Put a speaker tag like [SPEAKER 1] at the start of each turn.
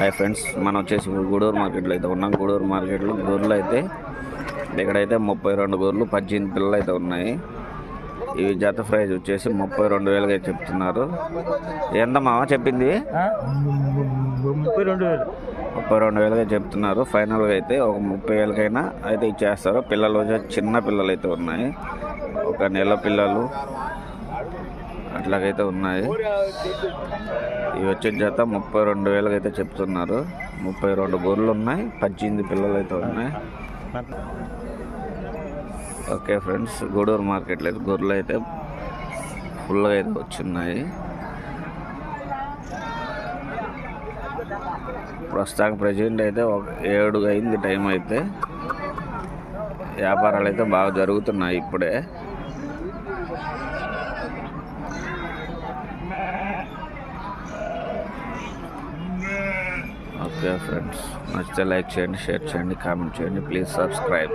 [SPEAKER 1] Hi friends మనం వచ్చేసి గూడూరు మార్కెట్లో అయితే ఉన్నాం. గూడూరు మార్కెట్లో గొర్రెలు అయితే ఇక్కడైతే ముప్పై రెండు గొర్రెలు పద్దెనిమిది పిల్లలు అయితే ఉన్నాయి. ఇవి జత ప్రైజ్ వచ్చేసి ముప్పై రెండు వేలుగా అయితే చెప్తున్నారు. ఎంత మామ చెప్పింది?
[SPEAKER 2] ముప్పై రెండు వేలు.
[SPEAKER 1] ముప్పై రెండు వేలుగా చెప్తున్నారు. ఫైనల్గా అయితే ఒక ముప్పై వేలకైనా అయితే ఇచ్చేస్తారు. పిల్లలు చిన్న పిల్లలు అయితే ఉన్నాయి. ఒక నెల పిల్లలు. అట్లాగైతే ఉన్నాయి. ఇవి వచ్చే చేత ముప్పై రెండు వేలకు అయితే చెప్తున్నారు. ముప్పై రెండు గొర్రెలు ఉన్నాయి. పద్దెనిమిది పిల్లలు అయితే ఉన్నాయి. ఓకే ఫ్రెండ్స్ గూడూరు మార్కెట్లో అయితే గొర్రెలు అయితే ఫుల్గా అయితే వచ్చిన్నాయి. ప్రస్తుతానికి ప్రజెంట్ అయితే ఒక ఏడు అయింది టైం అయితే. వ్యాపారాలు అయితే బాగా జరుగుతున్నాయి ఇప్పుడే. ఓకే ఫ్రెండ్స్ నచ్చితే లైక్ చేయండి షేర్ చేయండి కామెంట్ చేయండి. Please subscribe.